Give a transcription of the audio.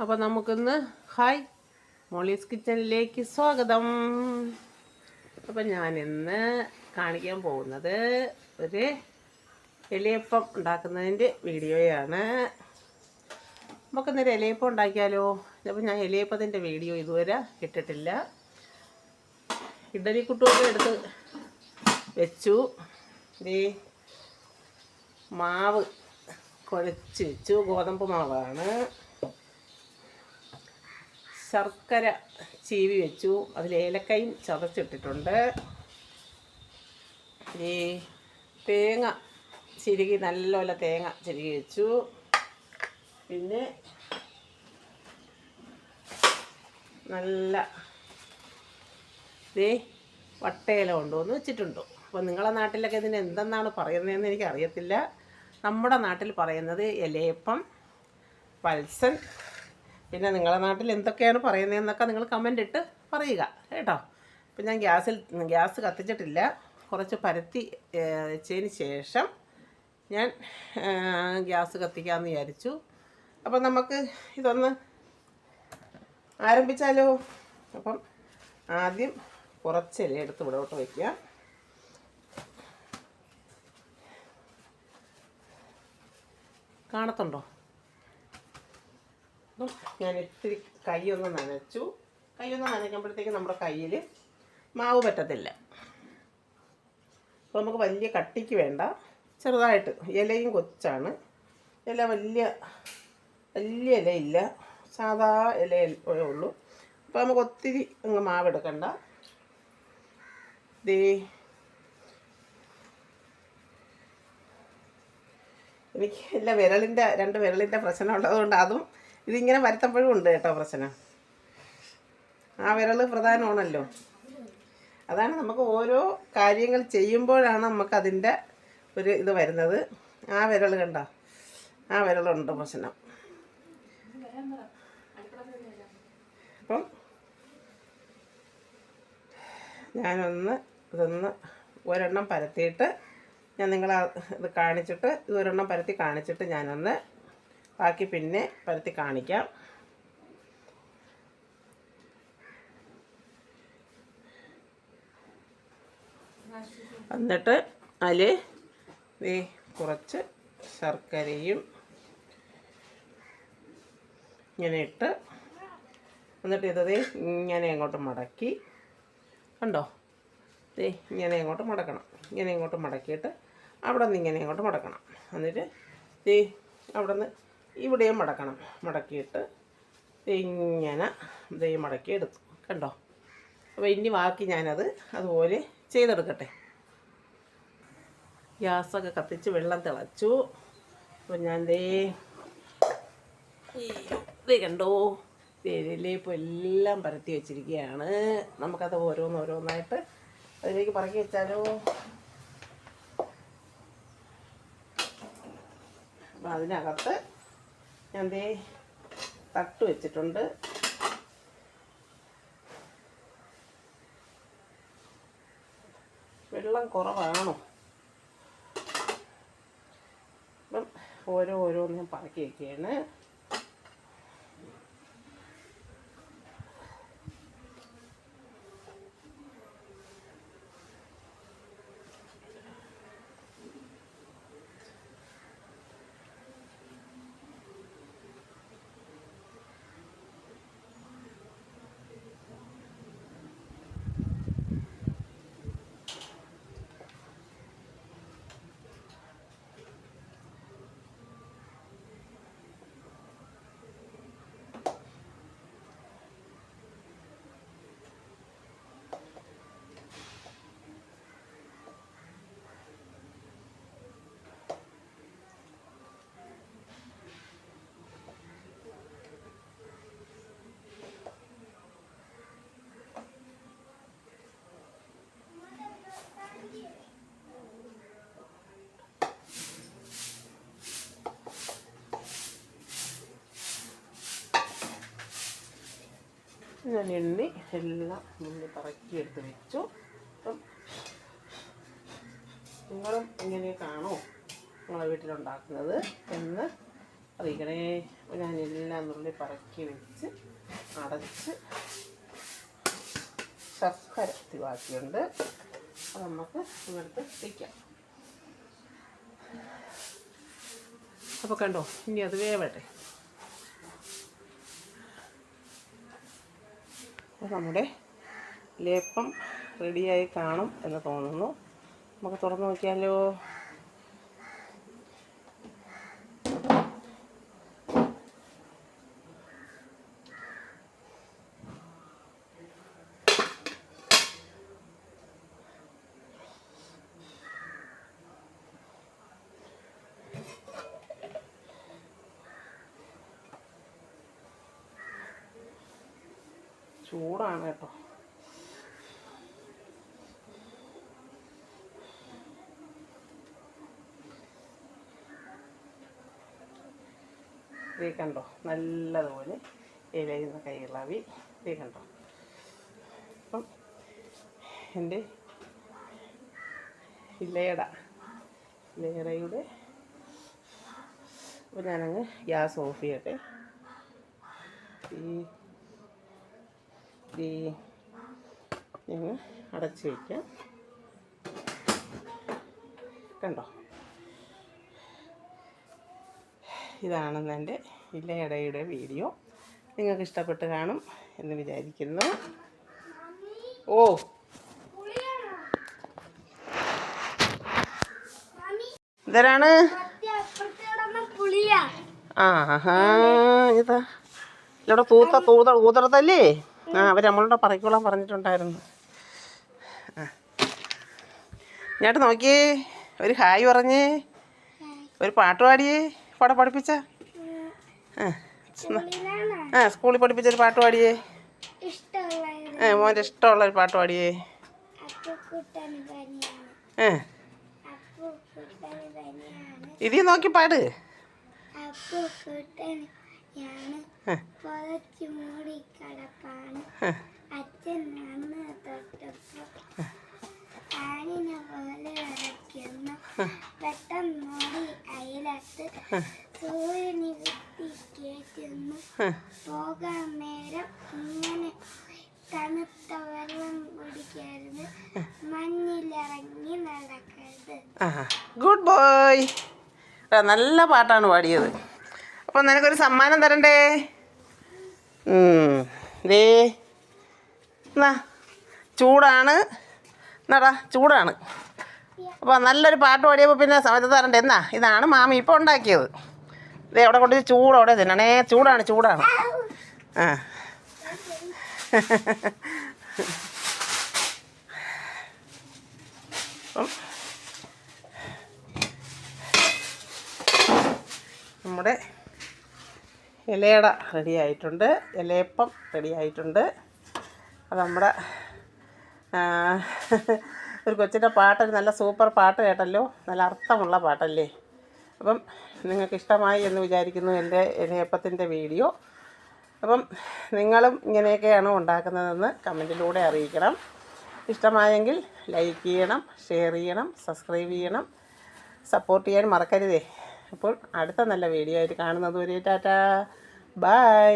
അപ്പോൾ നമുക്കിന്ന് hi Molly's കിച്ചണിലേക്ക് സ്വാഗതം. അപ്പം ഞാനിന്ന് കാണിക്കാൻ പോകുന്നത് ഒരു എലിയപ്പം ഉണ്ടാക്കുന്നതിന്റെ വീഡിയോയാണ്. നമുക്കിന്നൊരു എലിയപ്പം ഉണ്ടാക്കിയാലോ? അപ്പോൾ ഞാൻ എലിയപ്പത്തിന്റെ വീഡിയോ ഇതുവരെ ഇട്ടിട്ടില്ല. ഇഡലി കുട്ടുമൊക്കെ എടുത്ത് വെച്ചു. മാവ് കുഴച്ച് വെച്ചു ഗോതമ്പ് മാവാണ്. ശർക്കര ചീവി വെച്ചു. അതിൽ ഏലക്കയും ചതച്ചിട്ടിട്ടുണ്ട്. ഈ തേങ്ങ ചിരുകി നല്ലപോലെ തേങ്ങ ചിരുകി വെച്ചു. പിന്നെ നല്ല ദേ വട്ടയില കൊണ്ടുവന്ന് വെച്ചിട്ടുണ്ട്. അപ്പോൾ നിങ്ങളെ നാട്ടിലൊക്കെ ഇതിന് എന്തെന്നാണ് പറയുന്നതെന്ന് എനിക്ക് അറിയത്തില്ല നമ്മുടെ നാട്ടിൽ പറയുന്നത് ഇലയപ്പം പൾസൻ പിന്നെ നിങ്ങളുടെ നാട്ടിൽ എന്തൊക്കെയാണ് പറയുന്നതെന്നൊക്കെ നിങ്ങൾ കമന്റ് ഇട്ട് പറയുക കേട്ടോ? ഇപ്പം ഞാൻ ഗ്യാസിൽ ഗ്യാസ് കത്തിച്ചിട്ടില്ല. കുറച്ച് പരത്തി വെച്ചതിന് ശേഷം ഞാൻ ഗ്യാസ് കത്തിക്കാമെന്ന് വിചാരിച്ചു. അപ്പം നമുക്ക് ഇതൊന്ന് ആരംഭിച്ചാലോ? അപ്പം ആദ്യം കുറച്ച് ഇല എടുത്ത് ഇവിടോട്ട് വയ്ക്കുക കാണത്തുണ്ടോ? ഞാൻ ഇത്തിരി കൈയൊന്ന് നനച്ചു. കൈയൊന്ന് നനയ്ക്കുമ്പോഴത്തേക്ക് നമ്മുടെ കയ്യിൽ മാവ് പറ്റത്തില്ല. അപ്പോൾ നമുക്ക് വലിയ കട്ടിക്ക് വേണ്ട. ചെറുതായിട്ട് ഇലയും കൊച്ചാണ്. ഇല വലിയ വലിയ ഇലയില്ല. സാധാ ഇല ഉള്ളൂ. അപ്പോൾ നമുക്ക് ഒത്തിരി അങ്ങ് മാവെടുക്കണ്ട ദേ എനിക്ക് എല്ലാ വിരലിന്റെ രണ്ട് വിരലിന്റെ പ്രശ്നം ഉള്ളതുകൊണ്ട് അതും ഇതിങ്ങനെ വരുത്തപ്പോഴും ഉണ്ട് കേട്ടോ പ്രശ്നം. ആ വിരൽ പ്രധാനമാണല്ലോ. അതാണ് നമുക്ക് ഓരോ കാര്യങ്ങൾ ചെയ്യുമ്പോഴാണ് നമുക്ക് അതിന്റെ ഒരു ഇത് വരുന്നത്. ആ വിരൽ കണ്ടോ ആ വിരലുണ്ട് പ്രശ്നം. അപ്പം ഞാനൊന്ന് ഇതൊന്ന് ഒരെണ്ണം പരത്തിയിട്ട് ഞാൻ നിങ്ങളെ ഇത് കാണിച്ചിട്ട് ഇത് ഒരെണ്ണം പരത്തി കാണിച്ചിട്ട് ഞാനൊന്ന് ബാക്കി പിന്നെ പരത്തി കാണിക്കാം. എന്നിട്ട് അതിൽ വേ കുറച്ച് ശർക്കരയും ഇങ്ങനെ ഇട്ട് എന്നിട്ട് ഇത് ഇങ്ങനെ അങ്ങോട്ട് മടക്കി. കണ്ടോ? ഇങ്ങനെ അങ്ങോട്ട് മടക്കണം. ഇങ്ങനെ അങ്ങോട്ട് മടക്കിയിട്ട് അവിടെ നിന്ന് ഇങ്ങനെ അങ്ങോട്ട് മടക്കണം. എന്നിട്ട് ഈ അവിടെ നിന്ന് ഇവിടെയും മടക്കണം. മടക്കിയിട്ട് ഇങ്ങനെ ദേ മടക്കി എടുത്തു. കണ്ടോ? അപ്പോൾ ഇനി ബാക്കി ഞാനത് അതുപോലെ ചെയ്തെടുക്കട്ടെ. ഗ്യാസൊക്കെ കത്തിച്ച് വെള്ളം തിളച്ചു. അപ്പോൾ ഞാൻ ദേ ദേ കണ്ടോ തേയിലയിപ്പോൾ എല്ലാം പരത്തി വെച്ചിരിക്കുകയാണ്. നമുക്കത് ഓരോന്നോരോന്നായിട്ട് അതിലേക്ക് പറക്കി വെച്ചാലോ? അപ്പം അതിനകത്ത് ഞാൻ ദേ തട്ട് വെച്ചിട്ടുണ്ട്. വെള്ളം കുറവാണോ? അപ്പം ഓരോ ഓരോന്ന് ഞാൻ പറക്കി വയ്ക്കുകയാണ് ഞാൻ എണ്ണി എല്ലാം ഒന്ന് പറക്കി എടുത്ത് വെച്ചു. അപ്പം നിങ്ങളും ഇങ്ങനെയൊക്കെയാണോ നിങ്ങളെ വീട്ടിലുണ്ടാക്കുന്നത് എന്ന് അറിയിക്കണേ. ഞാൻ എല്ലാം നുള്ളി പറക്കി വെച്ച് അടച്ച് ശർക്കര തിവാക്കിയുണ്ട് അത് നമുക്ക് ഇവിടുത്തെ വയ്ക്കാം അപ്പോൾ കണ്ടോ ഇനി അത് വേവട്ടെ. അപ്പോൾ നമ്മുടെ ലേപ്പം റെഡിയായി കാണും എന്ന് തോന്നുന്നു. നമുക്ക് തുറന്ന് നോക്കിയാലോ? ചൂടാണ് കേട്ടോ. ഇത് കണ്ടോ നല്ലതുപോലെ ഇലയുന്ന കൈകളാവി ഇത് കണ്ടോ. അപ്പം എന്റെ ഇലയട ഇലയടയുടെ ഞാനങ്ങ് ഗ്യാസ് ഓഫ് ചെയ്യട്ടെ. ഈ ഈ ഞങ്ങൾ അടച്ച് വയ്ക്കാം കണ്ടോ? ഇതാണെന്ന് എന്റെ ഇലയടയുടെ വീഡിയോ. നിങ്ങൾക്ക് ഇഷ്ടപ്പെട്ട് കാണും എന്ന് വിചാരിക്കുന്നു. ഓ. ഇതരാണ്? ആഹാ ഇതാ. ഇവിടെ തൂത്ത തൂത ഊതറത്തല്ലേ ആ അവർ നമ്മളോട് പറയിക്കോളാൻ പറഞ്ഞിട്ടുണ്ടായിരുന്നു. ആ. ഞാട്ട് നോക്കിയേ ഒരു ഹായ് പറഞ്ഞേ ഒരു പാട്ട് പാടിയേ പാടെ പഠിപ്പിച്ച. ആ സ്കൂളിൽ പഠിപ്പിച്ചൊരു പാട്ട് പാടിയേ. ഏ മോന്റെ ഇഷ്ടമുള്ള ഒരു പാട്ട് പാടിയേ. ഏ ഇതി നോക്കി പാട്. പെട്ടെന്നോടി അയലത്ത് സൂര്യനെ കുത്തി. പോകാൻ നേരം ഇങ്ങനെ തണുത്ത വെള്ളം കുടിക്കരുത്. മഞ്ഞിലിറങ്ങി നടക്കരുത്. Good boy. നല്ല പാട്ടാണ് പാടിയത്. അപ്പം നിനക്കൊരു സമ്മാനം തരണ്ടേ? ദേ. എന്നാ ചൂടാണ്. എന്നാടാ ചൂടാണ്. അപ്പോൾ നല്ലൊരു പാട്ട് പാടിയപ്പോൾ പിന്നെ സമയത്ത് തരണ്ടേ? എന്നാ ഇതാണ് മാമി ഇപ്പോൾ ഉണ്ടാക്കിയത്. ദേ അവിടെ കൊണ്ട് അവിടെ തിന്നണേ. ചൂടാണ് ചൂടാണ്. ആ. നമ്മുടെ ഇലയട റെഡി ആയിട്ടുണ്ട്. ഇലയപ്പം റെഡി ആയിട്ടുണ്ട്. അത് നമ്മുടെ ഒരു കൊച്ചിന്റെ പാട്ട് നല്ല സൂപ്പർ പാട്ട് കേട്ടല്ലോ. നല്ല അർത്ഥമുള്ള പാട്ടല്ലേ. അപ്പം നിങ്ങൾക്ക് ഇഷ്ടമായി എന്ന് വിചാരിക്കുന്നു എന്റെ ഇലയപ്പത്തിന്റെ വീഡിയോ. അപ്പം നിങ്ങളും ഇങ്ങനെയൊക്കെയാണോ ഉണ്ടാക്കുന്നതെന്ന് കമന്റിലൂടെ അറിയിക്കണം. ഇഷ്ടമായെങ്കിൽ ലൈക്ക് ചെയ്യണം ഷെയർ ചെയ്യണം സബ്സ്ക്രൈബ് ചെയ്യണം. സപ്പോർട്ട് ചെയ്യാൻ മറക്കരുതേ. അപ്പോൾ അടുത്ത നല്ല വീഡിയോ ആയിട്ട് കാണുന്നത് വരെ ടാറ്റാ. ബൈ.